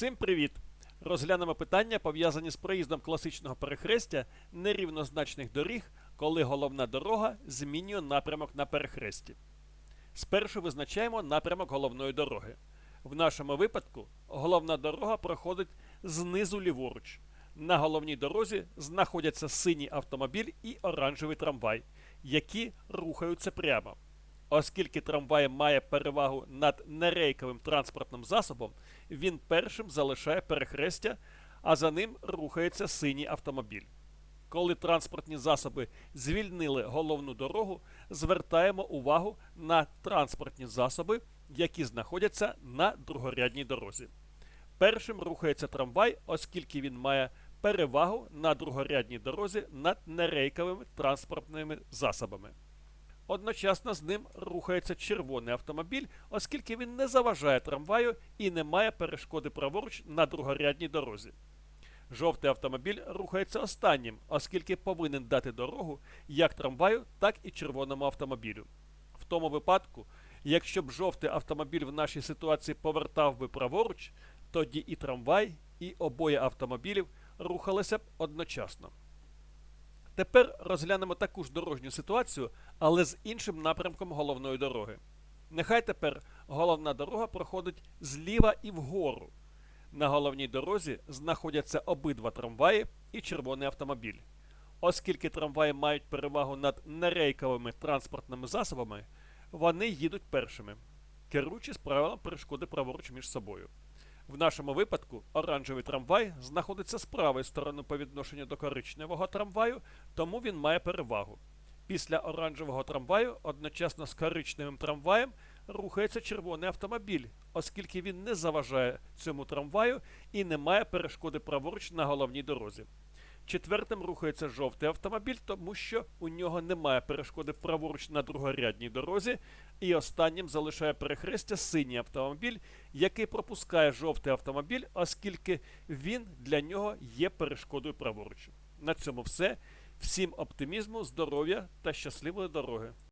Усім привіт! Розглянемо питання, пов'язані з проїздом класичного перехрестя нерівнозначних доріг, коли головна дорога змінює напрямок на перехресті. Спершу визначаємо напрямок головної дороги. В нашому випадку головна дорога проходить знизу ліворуч. На головній дорозі знаходяться синій автомобіль і оранжевий трамвай, які рухаються прямо. Оскільки трамвай має перевагу над нерейковим транспортним засобом, він першим залишає перехрестя, а за ним рухається синій автомобіль. Коли транспортні засоби звільнили головну дорогу, звертаємо увагу на транспортні засоби, які знаходяться на другорядній дорозі. Першим рухається трамвай, оскільки він має перевагу на другорядній дорозі над нерейковими транспортними засобами. Одночасно з ним рухається червоний автомобіль, оскільки він не заважає трамваю і не має перешкоди праворуч на другорядній дорозі. Жовтий автомобіль рухається останнім, оскільки повинен дати дорогу як трамваю, так і червоному автомобілю. В тому випадку, якщо б жовтий автомобіль в нашій ситуації повертав би праворуч, тоді і трамвай, і обоє автомобілів рухалися б одночасно. Тепер розглянемо таку ж дорожню ситуацію, але з іншим напрямком головної дороги. Нехай тепер головна дорога проходить зліва і вгору. На головній дорозі знаходяться обидва трамваї і червоний автомобіль. Оскільки трамваї мають перевагу над нерейковими транспортними засобами, вони їдуть першими, керуючись правилом перешкоди праворуч між собою. В нашому випадку оранжевий трамвай знаходиться з правої сторони по відношенню до коричневого трамваю, тому він має перевагу. Після оранжевого трамваю одночасно з коричневим трамваєм рухається червоний автомобіль, оскільки він не заважає цьому трамваю і не має перешкоди праворуч на головній дорозі. Четвертим рухається жовтий автомобіль, тому що у нього немає перешкоди праворуч на другорядній дорозі. І останнім залишає перехрестя синій автомобіль, який пропускає жовтий автомобіль, оскільки він для нього є перешкодою праворуч. На цьому все. Всім оптимізму, здоров'я та щасливої дороги!